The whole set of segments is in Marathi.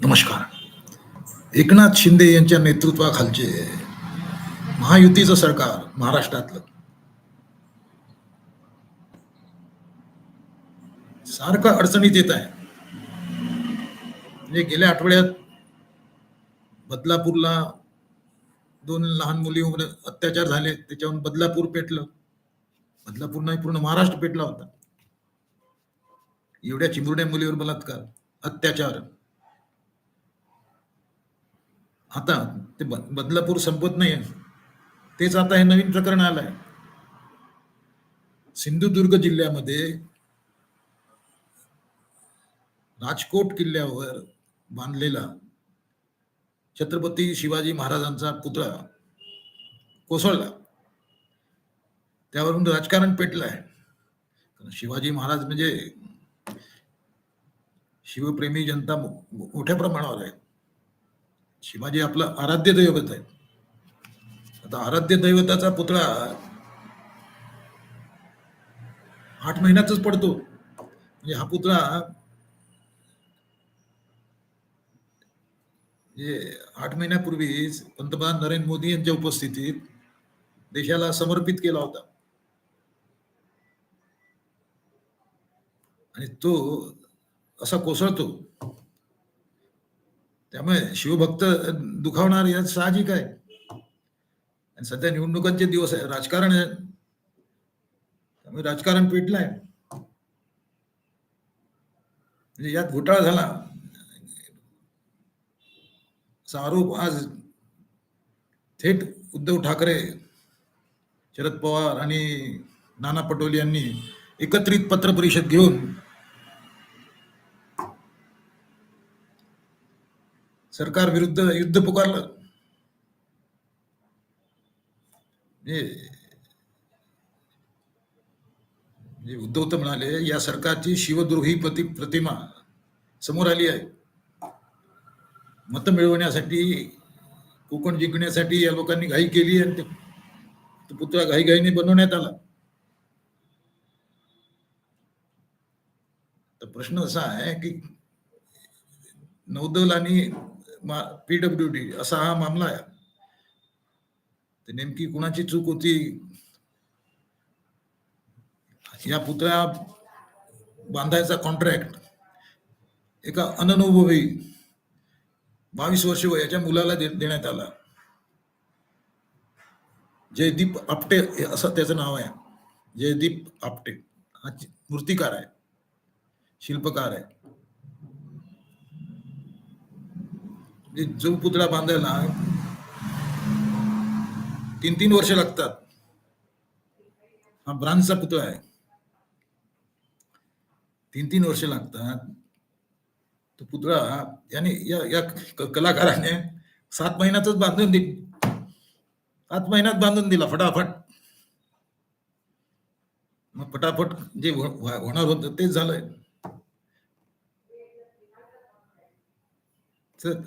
नमस्कार. एकनाथ शिंदे यांच्या नेतृत्वाखालचे महायुतीचं सरकार महाराष्ट्रातलं. सारखं अडचणीत येत आहे. म्हणजे गेल्या आठवड्यात बदलापूरला दोन लहान मुलीवर अत्याचार झाले त्याच्यावरून बदलापूर पेटलं. बदलापूर नाही पूर्ण महाराष्ट्र पेटला होता. एवढ्या चिमुरड्या मुलीवर बलात्कार अत्याचार. आता ते बदलापूर संपत नाही तेच आता हे नवीन प्रकरण आलं आहे सिंधुदुर्ग जिल्ह्यामध्ये राजकोट किल्ल्यावर बांधलेला छत्रपती शिवाजी महाराजांचा पुतळा कोसळला. त्यावरून राजकारण पेटलं आहे शिवाजी महाराज म्हणजे शिवप्रेमी जनता मो- मोठ्या प्रमाणावर आहे शिवाजी आपलं आराध्य दैवत आहे आता आराध्य दैवताचा पुतळा आठ महिन्यातच पडतो. म्हणजे हा पुतळा म्हणजे आठ महिन्यापूर्वीच पंतप्रधान नरेंद्र मोदी यांच्या उपस्थितीत देशाला समर्पित केला होता. आणि तो असा कोसळतो. त्यामुळे शिवभक्त दुखावणार या साहजिक आहे. आणि सध्या निवडणुकांचे दिवस आहे राजकारण आहे. त्यामुळे राजकारण पेटलंय. म्हणजे यात घोटाळा झाला. असा आरोप आज थेट उद्धव ठाकरे शरद पवार आणि नाना पटोले यांनी एकत्रित पत्र परिषद घेऊन सरकार विरुद्ध युद्ध पुकारलं. म्हणजे म्हणजे उद्धव तर म्हणाले या सरकारची शिवद्रोही प्रति प्रतिमा समोर आली आहे. मतं मिळवण्यासाठी कोकण जिंकण्यासाठी या लोकांनी घाई केली आणि ते तो पुतळा घाईघाईने बनवण्यात आला. तर प्रश्न असा आहे की नौदल आणि पीडब्ल्यू डी असा हा मामला आहे. तर नेमकी कुणाची चूक होती? या पुतळ्या बांधायचा कॉन्ट्रॅक्ट एका अननुभवी बावीस वर्ष वयाच्या मुलाला दे- देण्यात आला. जयदीप आपटे असं त्याचं नाव आहे. जयदीप आपटे. हा मूर्तिकार आहे. शिल्पकार आहे म्हणजे जो पुतळा बांधायला तीन तीन वर्ष लागतात. हा ब्रांचा पुतळा आहे. तीन तीन वर्ष लागतात. तो पुतळा याने या या क- कलाकाराने सात महिन्यातच बांधून दिली. सात महिन्यात बांधून दिला फटाफट. मग फटाफट जे हो-, हो- होणार होतं तेच झालंय. तर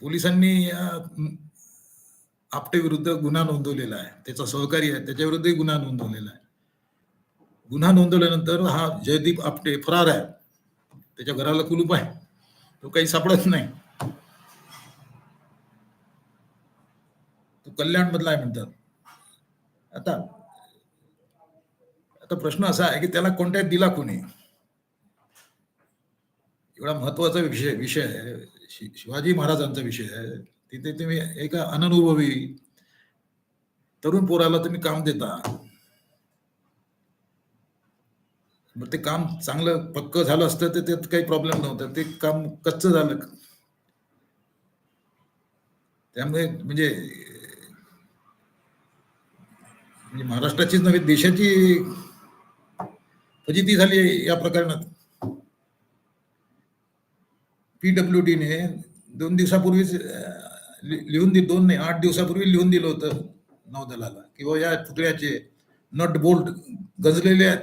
पोलिसांनी आपटे विरुद्ध गुन्हा नोंदवलेला आहे. त्याचा सहकारी आहे. त्याच्याविरुद्धही गुन्हा नोंदवलेला आहे. गुन्हा नोंदवल्यानंतर हा जयदीप आपटे फरार आहे. त्याच्या घराला कुलूप आहे. तो काही सापडत नाही. तो कल्याण मधला आहे म्हणतात. आता आता प्रश्न असा आहे की त्याला कॉन्टॅक्ट दिला कोणी? एवढा महत्त्वाचा विषय विषय आहे. शि- शिवाजी महाराजांचा विषय आहे. तिथे तुम्ही एका अननुभवी तरुण पोराला तुम्ही काम देता. ते काम चांगलं पक्क झालं असतं तर त्यात काही प्रॉब्लेम नव्हता. ते काम कच्च झालं. त्यामुळे म्हणजे, म्हणजे महाराष्ट्राचीच नव्हे देशाची फजिती झाली या प्रकरणात. पीडब्ल्यू डीने दोन दिवसापूर्वीच लिहून दि दोन नाही आठ दिवसापूर्वी लिहून दिलं होतं नौदलाला किंवा या पुतळ्याचे नट बोल्ट गजलेले आहेत.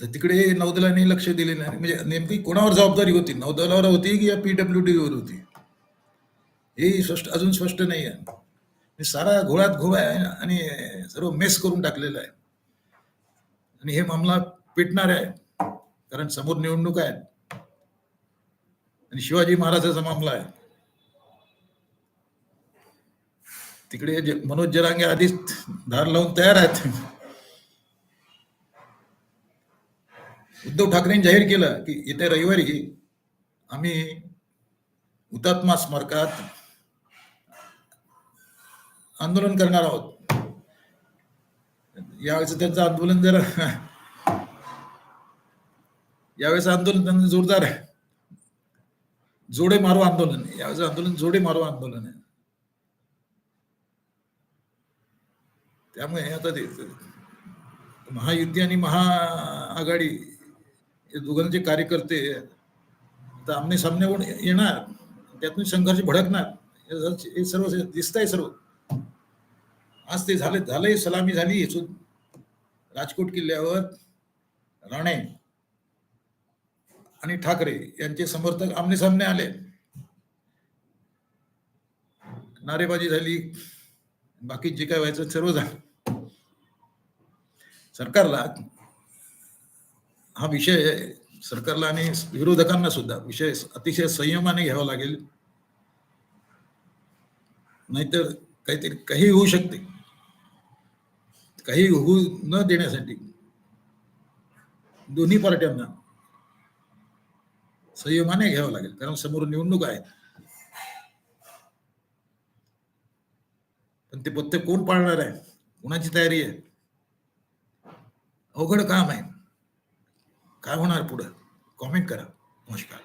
तर तिकडे नौदलाने लक्ष दिले नाही. म्हणजे नेमकी कोणावर जबाबदारी होती? नौदलावर होती की या पीडब्ल्यू डी वर होती? हे स्पष्ट अजून स्पष्ट नाही आहे. सारा घोळात घोळा आहे आणि सर्व मेस करून टाकलेला आहे. आणि हे मामला पेटणार आहे. कारण समोर निवडणूक आहेत आणि शिवाजी महाराजाचा मामला आहे. तिकडे मनोज जरांगे आधीच धार लावून तयार आहेत. उद्धव ठाकरेंनी जाहीर केलं की येत्या रविवारी आम्ही हुतात्मा स्मारकात आंदोलन करणार आहोत. यावेळेस त्यांचं आंदोलन जर यावेळेस आंदोलन त्यांचं जोरदार आहे. जोडे मारो आंदोलन आहे. यावेळेस आंदोलन जोडे मारो आंदोलन आहे. त्यामुळे आता ते महायुती आणि महाआघाडी या दोघांचे कार्यकर्ते आता आमने सामन्यावर येणार त्यातून संघर्ष भडकणार हे हे सर्व दिसत आहे सर्व. आज ते झाले झालंय सलामी झाली राजकोट किल्ल्यावर राणे. आणि ठाकरे यांचे समर्थक आमने सामने आले. नारेबाजी झाली. बाकी जे काय व्हायचं सर्व झालं. सरकारला हा विषय सरकारला आणि विरोधकांना सुद्धा विषय अतिशय संयमाने घ्यावा लागेल. नाहीतर काहीतरी काही होऊ शकते. काही होऊ न देण्यासाठी दोन्ही पार्ट्यांना संयमाने घ्यावं लागेल कारण समोर निवडणूक आहे. पण ते पत्ते कोण पाळणार आहे? कोणाची तयारी आहे? अवघड काम आहे. काय होणार पुढं? कॉमेंट करा. नमस्कार.